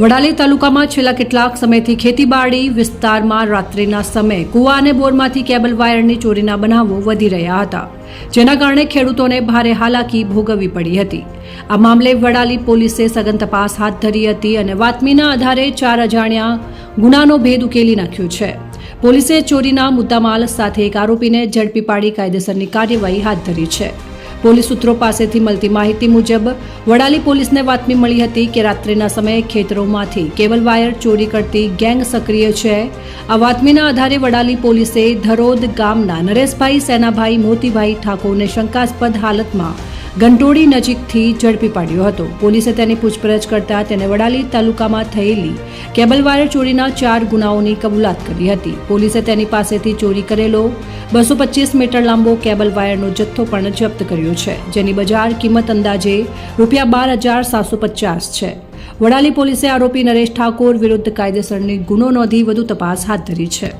વડાલી તાલુકામાં છેલ્લા કેટલાક સમયથી ખેતીબાડી વિસ્તારમાં રાત્રિના સમયે કુવા અને બોરમાંથી કેબલ વાયરની ચોરીના બનાવો વધી રહ્યા હતા, જેના કારણે ખેડૂતોને ભારે હાલાકી ભોગવવી પડી હતી. આ મામલે વડાલી પોલીસે સઘન તપાસ હાથ ધરી હતી અને બાતમીના આધારે ચાર અજાણ્યા ગુનાનો ભેદ ઉકેલી નાખ્યો છે. પોલીસે ચોરીના મુદ્દામાલ સાથે એક આરોપીને ઝડપી પાડી કાયદેસરની કાર્યવાહી હાથ ધરી છે. પોલીસ સૂત્રો પાસેથી મળતી માહિતી મુજબ, વડાલી પોલીસને બાતમી મળી હતી કે રાત્રિના સમયે ખેતરોમાંથી કેબલ વાયર ચોરી કરતી ગેંગ સક્રિય છે. આ બાતમીના આધારે વડાલી પોલીસે ધરોદ ગામના નરેશભાઈ, સેનાભાઈ, મોતીભાઈ ઠાકોરને શંકાસ્પદ હાલતમાં ગંટોડી નજીકથી ઝડપી પાડ્યો હતો. પોલીસે તેની પૂછપરછ કરતા તેને વડાલી તાલુકામાં થયેલી કેબલ વાયર ચોરીના ચાર ગુનાઓની કબૂલાત કરી હતી. પોલીસે તેની પાસેથી ચોરી કરેલો બસો પચીસ મીટર લાંબો કેબલ વાયરનો જથ્થો પણ જપ્ત કર્યો છે, જેની બજાર કિંમત અંદાજે રૂપિયા બાર હજાર સાતસો પચાસ છે. વડાલી પોલીસે આરોપી નરેશ ઠાકોર વિરુદ્ધ કાયદેસરની ગુનો નોંધી વધુ તપાસ હાથ ધરી છે.